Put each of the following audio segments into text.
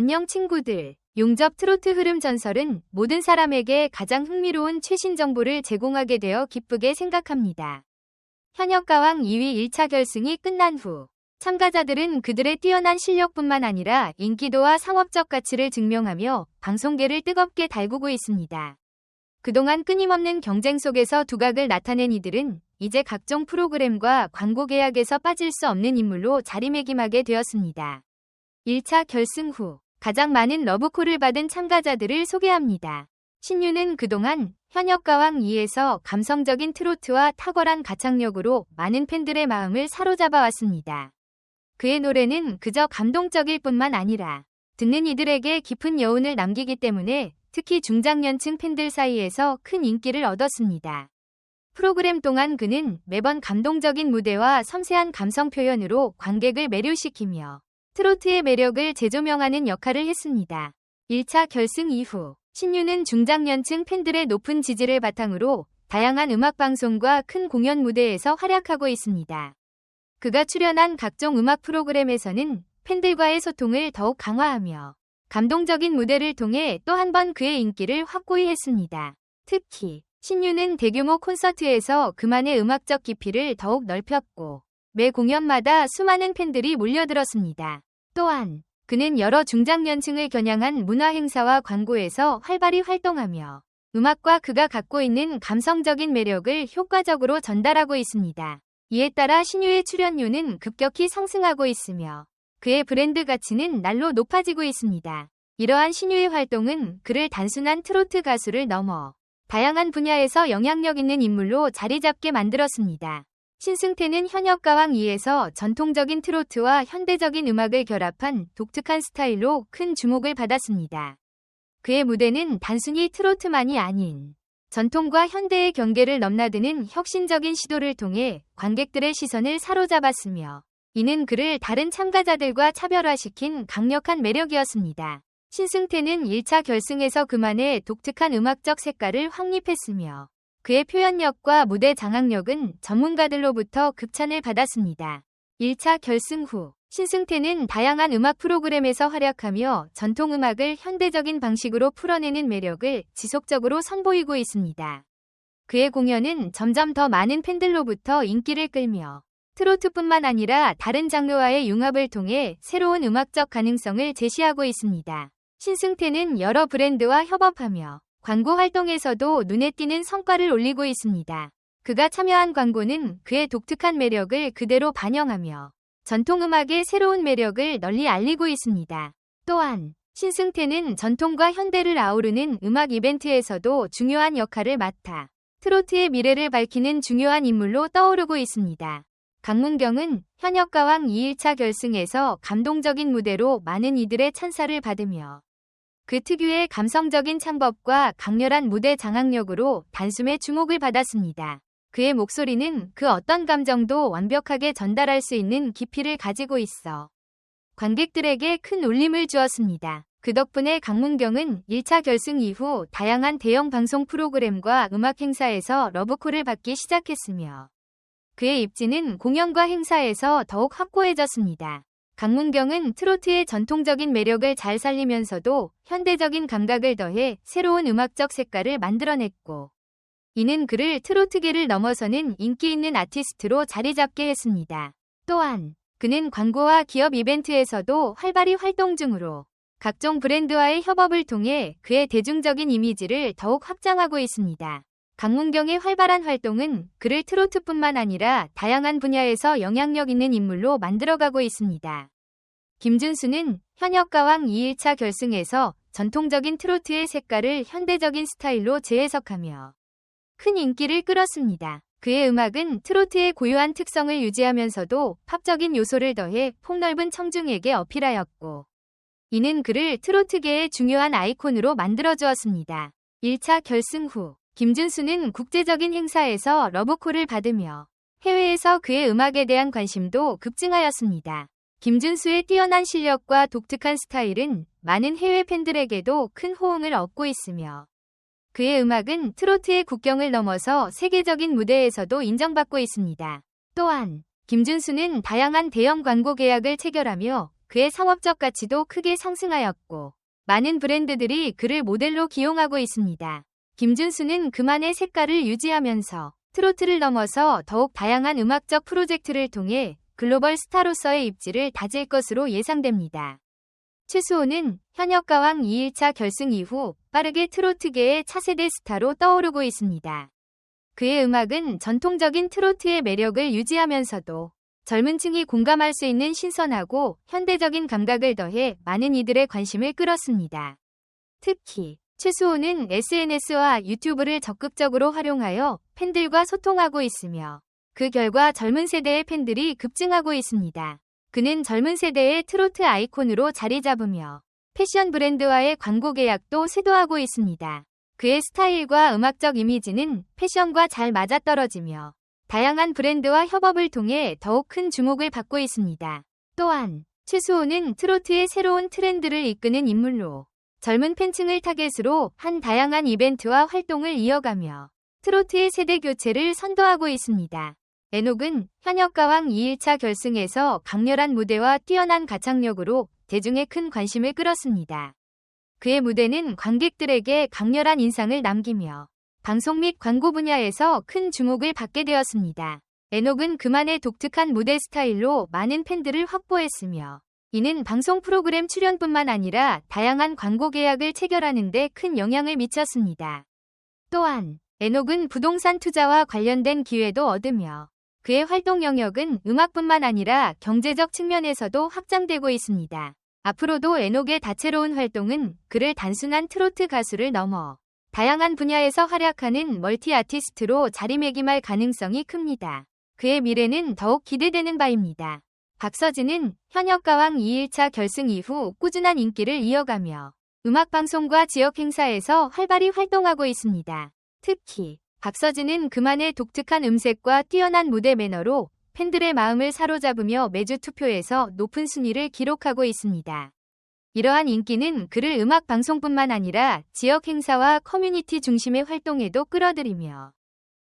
안녕 친구들. 용접 트로트 흐름 전설은 모든 사람에게 가장 흥미로운 최신 정보를 제공하게 되어 기쁘게 생각합니다. 현역 가왕 2위 1차 결승이 끝난 후 참가자들은 그들의 뛰어난 실력뿐만 아니라 인기도와 상업적 가치를 증명하며 방송계를 뜨겁게 달구고 있습니다. 그동안 끊임없는 경쟁 속에서 두각을 나타낸 이들은 이제 각종 프로그램과 광고 계약에서 빠질 수 없는 인물로 자리매김하게 되었습니다. 1차 결승 후 가장 많은 러브콜을 받은 참가자들을 소개합니다. 신유는 그동안 현역 가왕 2에서 감성적인 트로트와 탁월한 가창력으로 많은 팬들의 마음을 사로잡아 왔습니다. 그의 노래는 그저 감동적일 뿐만 아니라 듣는 이들에게 깊은 여운을 남기기 때문에 특히 중장년층 팬들 사이에서 큰 인기를 얻었습니다. 프로그램 동안 그는 매번 감동적인 무대와 섬세한 감성 표현으로 관객을 매료시키며 트로트의 매력을 재조명하는 역할을 했습니다. 1차 결승 이후 신유는 중장년층 팬들의 높은 지지를 바탕으로 다양한 음악방송과 큰 공연 무대에서 활약하고 있습니다. 그가 출연한 각종 음악 프로그램에서는 팬들과의 소통을 더욱 강화하며 감동적인 무대를 통해 또 한 번 그의 인기를 확고히 했습니다. 특히 신유는 대규모 콘서트에서 그만의 음악적 깊이를 더욱 넓혔고 매 공연마다 수많은 팬들이 몰려들었습니다. 또한 그는 여러 중장년층을 겨냥한 문화 행사와 광고에서 활발히 활동하며 음악과 그가 갖고 있는 감성적인 매력을 효과적으로 전달하고 있습니다. 이에 따라 신유의 출연료는 급격히 상승하고 있으며 그의 브랜드 가치는 날로 높아지고 있습니다. 이러한 신유의 활동은 그를 단순한 트로트 가수를 넘어 다양한 분야에서 영향력 있는 인물로 자리 잡게 만들었습니다. 신승태는 현역 가왕 2에서 전통적인 트로트와 현대적인 음악을 결합한 독특한 스타일로 큰 주목을 받았습니다. 그의 무대는 단순히 트로트만이 아닌 전통과 현대의 경계를 넘나드는 혁신적인 시도를 통해 관객들의 시선을 사로잡았으며 이는 그를 다른 참가자들과 차별화시킨 강력한 매력이었습니다. 신승태는 1차 결승에서 그만의 독특한 음악적 색깔을 확립했으며 그의 표현력과 무대 장악력은 전문가들로부터 극찬을 받았습니다. 1차 결승 후 신승태는 다양한 음악 프로그램에서 활약하며 전통음악을 현대적인 방식으로 풀어내는 매력을 지속적으로 선보이고 있습니다. 그의 공연은 점점 더 많은 팬들로부터 인기를 끌며 트로트뿐만 아니라 다른 장르와의 융합을 통해 새로운 음악적 가능성을 제시하고 있습니다. 신승태는 여러 브랜드와 협업하며 광고 활동에서도 눈에 띄는 성과를 올리고 있습니다. 그가 참여한 광고는 그의 독특한 매력을 그대로 반영하며 전통음악의 새로운 매력을 널리 알리고 있습니다. 또한 신승태는 전통과 현대를 아우르는 음악 이벤트에서도 중요한 역할을 맡아 트로트의 미래를 밝히는 중요한 인물로 떠오르고 있습니다. 강문경은 현역 가왕 2일차 결승에서 감동적인 무대로 많은 이들의 찬사를 받으며 그 특유의 감성적인 창법과 강렬한 무대 장악력으로 단숨에 주목을 받았습니다. 그의 목소리는 그 어떤 감정도 완벽하게 전달할 수 있는 깊이를 가지고 있어 관객들에게 큰 울림을 주었습니다. 그 덕분에 강문경은 1차 결승 이후 다양한 대형 방송 프로그램과 음악 행사에서 러브콜을 받기 시작했으며 그의 입지는 공연과 행사에서 더욱 확고해졌습니다. 강문경은 트로트의 전통적인 매력을 잘 살리면서도 현대적인 감각을 더해 새로운 음악적 색깔을 만들어냈고 이는 그를 트로트계를 넘어서는 인기 있는 아티스트로 자리 잡게 했습니다. 또한 그는 광고와 기업 이벤트에서도 활발히 활동 중으로 각종 브랜드와의 협업을 통해 그의 대중적인 이미지를 더욱 확장하고 있습니다. 강문경의 활발한 활동은 그를 트로트뿐만 아니라 다양한 분야에서 영향력 있는 인물로 만들어가고 있습니다. 김준수는 현역가왕 2일차 결승에서 전통적인 트로트의 색깔을 현대적인 스타일로 재해석하며 큰 인기를 끌었습니다. 그의 음악은 트로트의 고유한 특성을 유지하면서도 팝적인 요소를 더해 폭넓은 청중에게 어필하였고 이는 그를 트로트계의 중요한 아이콘으로 만들어주었습니다. 1차 결승 후 김준수는 국제적인 행사에서 러브콜을 받으며 해외에서 그의 음악에 대한 관심도 급증하였습니다. 김준수의 뛰어난 실력과 독특한 스타일은 많은 해외 팬들에게도 큰 호응을 얻고 있으며 그의 음악은 트로트의 국경을 넘어서 세계적인 무대에서도 인정받고 있습니다. 또한 김준수는 다양한 대형 광고 계약을 체결하며 그의 상업적 가치도 크게 상승하였고 많은 브랜드들이 그를 모델로 기용하고 있습니다. 김준수는 그만의 색깔을 유지하면서 트로트를 넘어서 더욱 다양한 음악적 프로젝트를 통해 글로벌 스타로서의 입지를 다질 것으로 예상됩니다. 최수호는 현역가왕 2일차 결승 이후 빠르게 트로트계의 차세대 스타로 떠오르고 있습니다. 그의 음악은 전통적인 트로트의 매력을 유지하면서도 젊은 층이 공감할 수 있는 신선하고 현대적인 감각을 더해 많은 이들의 관심을 끌었습니다. 특히 최수호는 SNS와 유튜브를 적극적으로 활용하여 팬들과 소통하고 있으며 그 결과 젊은 세대의 팬들이 급증하고 있습니다. 그는 젊은 세대의 트로트 아이콘으로 자리 잡으며 패션 브랜드와의 광고 계약도 세도하고 있습니다. 그의 스타일과 음악적 이미지는 패션과 잘 맞아떨어지며 다양한 브랜드와 협업을 통해 더욱 큰 주목을 받고 있습니다. 또한 최수호는 트로트의 새로운 트렌드를 이끄는 인물로 젊은 팬층을 타겟으로 한 다양한 이벤트와 활동을 이어가며 트로트의 세대 교체를 선도하고 있습니다. 에녹은 현역 가왕 2일차 결승에서 강렬한 무대와 뛰어난 가창력으로 대중의 큰 관심을 끌었습니다. 그의 무대는 관객들에게 강렬한 인상을 남기며 방송 및 광고 분야에서 큰 주목을 받게 되었습니다. 에녹은 그만의 독특한 무대 스타일로 많은 팬들을 확보했으며 이는 방송 프로그램 출연뿐만 아니라 다양한 광고 계약을 체결하는 데 큰 영향을 미쳤습니다. 또한 에녹은 부동산 투자와 관련된 기회도 얻으며 그의 활동 영역은 음악뿐만 아니라 경제적 측면에서도 확장되고 있습니다. 앞으로도 에녹의 다채로운 활동은 그를 단순한 트로트 가수를 넘어 다양한 분야에서 활약하는 멀티 아티스트로 자리매김할 가능성이 큽니다. 그의 미래는 더욱 기대되는 바입니다. 박서진은 현역 가왕 2일차 결승 이후 꾸준한 인기를 이어가며 음악방송과 지역 행사에서 활발히 활동하고 있습니다. 특히 박서진은 그만의 독특한 음색과 뛰어난 무대 매너로 팬들의 마음을 사로잡으며 매주 투표에서 높은 순위를 기록하고 있습니다. 이러한 인기는 그를 음악 방송뿐만 아니라 지역 행사와 커뮤니티 중심의 활동에도 끌어들이며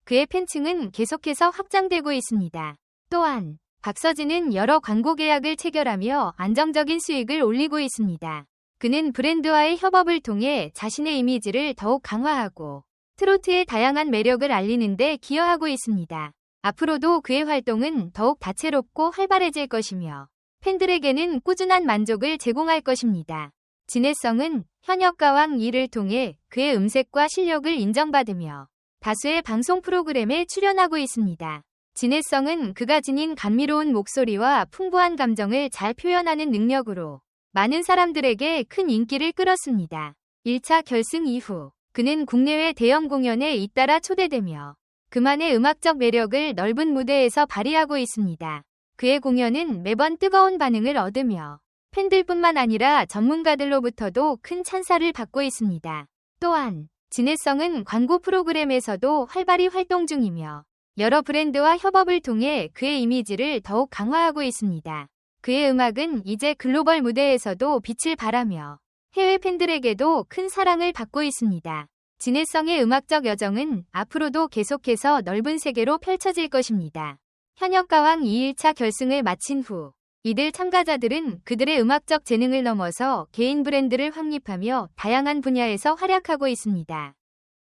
그의 팬층은 계속해서 확장되고 있습니다. 또한 박서진은 여러 광고 계약을 체결하며 안정적인 수익을 올리고 있습니다. 그는 브랜드와의 협업을 통해 자신의 이미지를 더욱 강화하고 트로트의 다양한 매력을 알리는 데 기여하고 있습니다. 앞으로도 그의 활동은 더욱 다채롭고 활발해질 것이며 팬들에게는 꾸준한 만족을 제공할 것입니다. 진해성은 현역 가왕 2를 통해 그의 음색과 실력을 인정받으며 다수의 방송 프로그램에 출연하고 있습니다. 진해성은 그가 지닌 감미로운 목소리와 풍부한 감정을 잘 표현하는 능력으로 많은 사람들에게 큰 인기를 끌었습니다. 1차 결승 이후 그는 국내외 대형 공연에 잇따라 초대되며 그만의 음악적 매력을 넓은 무대에서 발휘하고 있습니다. 그의 공연은 매번 뜨거운 반응을 얻으며 팬들뿐만 아니라 전문가들로부터도 큰 찬사를 받고 있습니다. 또한 진해성은 광고 프로그램에서도 활발히 활동 중이며 여러 브랜드와 협업을 통해 그의 이미지를 더욱 강화하고 있습니다. 그의 음악은 이제 글로벌 무대에서도 빛을 발하며 해외 팬들에게도 큰 사랑을 받고 있습니다. 진해성의 음악적 여정은 앞으로도 계속해서 넓은 세계로 펼쳐질 것입니다. 현역 가왕 2일차 결승을 마친 후 이들 참가자들은 그들의 음악적 재능을 넘어서 개인 브랜드를 확립하며 다양한 분야에서 활약하고 있습니다.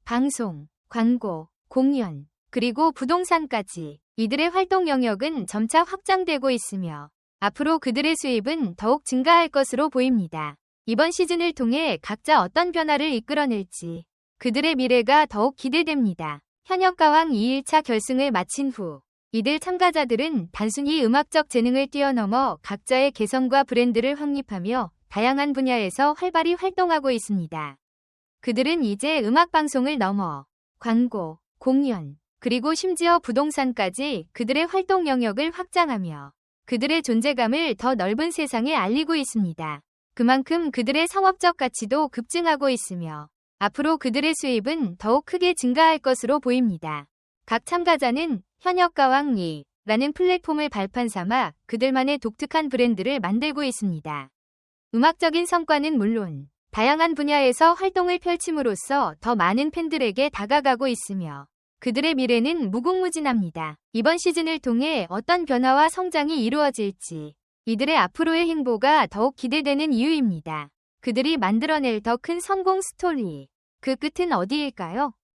방송, 광고, 공연, 그리고 부동산까지 이들의 활동 영역은 점차 확장되고 있으며 앞으로 그들의 수입은 더욱 증가할 것으로 보입니다. 이번 시즌을 통해 각자 어떤 변화를 이끌어낼지 그들의 미래가 더욱 기대됩니다. 현역 가왕 2일차 결승을 마친 후 이들 참가자들은 단순히 음악적 재능을 뛰어넘어 각자의 개성과 브랜드를 확립하며 다양한 분야에서 활발히 활동하고 있습니다. 그들은 이제 음악 방송을 넘어 광고, 공연, 그리고 심지어 부동산까지 그들의 활동 영역을 확장하며 그들의 존재감을 더 넓은 세상에 알리고 있습니다. 그만큼 그들의 상업적 가치도 급증하고 있으며 앞으로 그들의 수입은 더욱 크게 증가할 것으로 보입니다. 각 참가자는 현역가왕 리 라는 플랫폼을 발판 삼아 그들만의 독특한 브랜드를 만들고 있습니다. 음악적인 성과는 물론 다양한 분야에서 활동을 펼침으로써 더 많은 팬들에게 다가가고 있으며 그들의 미래는 무궁무진합니다. 이번 시즌을 통해 어떤 변화와 성장이 이루어질지 이들의 앞으로의 행보가 더욱 기대되는 이유입니다. 그들이 만들어낼 더 큰 성공 스토리. 그 끝은 어디일까요?